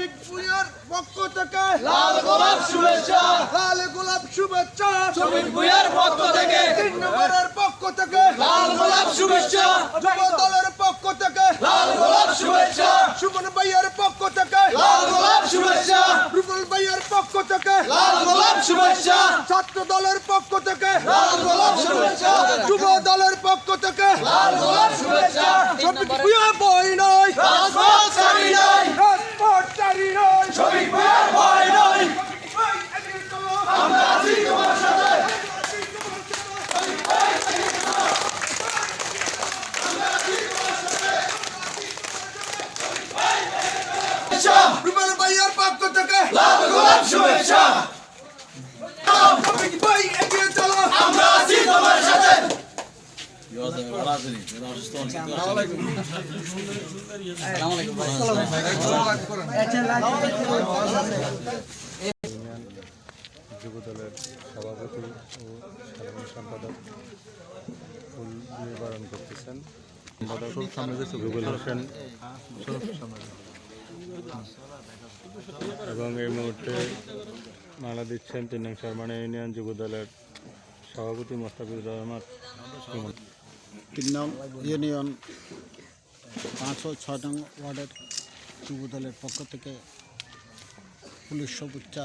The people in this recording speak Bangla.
শফিক ভুঁইয়ার পক্ষ থেকে লাল গোলাপ শুভেচ্ছা। লাল গোলাপ শুভেচ্ছা। শফিক ভুইয়ার পক্ষ থেকে। তিন নম্বরের পক্ষ থেকে লাল গোলাপ শুভেচ্ছা। যুব দলের পক্ষ থেকে লাল গোলাপ শুভেচ্ছা। সুমন ভাইয়ের পক্ষ থেকে লাল গোলাপ শুভেচ্ছা। রুবুল ভাইয়ের পক্ষ থেকে লাল গোলাপ শুভেচ্ছা। ছাত্র দলের পক্ষ থেকে লাল গোলাপ শুভেচ্ছা। যুব দলের পক্ষ থেকে লাল গোলাপ শুভেচ্ছা। শফিক ভুঁইয়া বই নয় রাজপথ ছাড়ি নাই রাজপথ চারি নয় শফিক ভুইয়ার ভয় নয় ভাই, এগিয়ে চলো। আমরা আছি তোমার সাথে শুভেচ্ছা, রুবেল ভাইয়ের পক্ষ থেকে লাল গোলাপ শুভেচ্ছা ভাই এগিয়ে চলো আমরা আছি তোমার সাথে যুবদলের সভাপতি ও সাধারণ সম্পাদক ফুল দিয়ে বরণ করতেছেন সম্পাদক রুবেল হোসেন এবং এই মুহূর্তে মালা দিচ্ছেন তিন নং শর্মানা ইউনিয়ন যুবদলের সভাপতি মোস্তাফিজুর রহমান। তিন নং ইউনিয়ন পাঁচ ও ছয় নং ওয়ার্ডের যুব দলের পক্ষ থেকে পুলিশ শুভেচ্ছা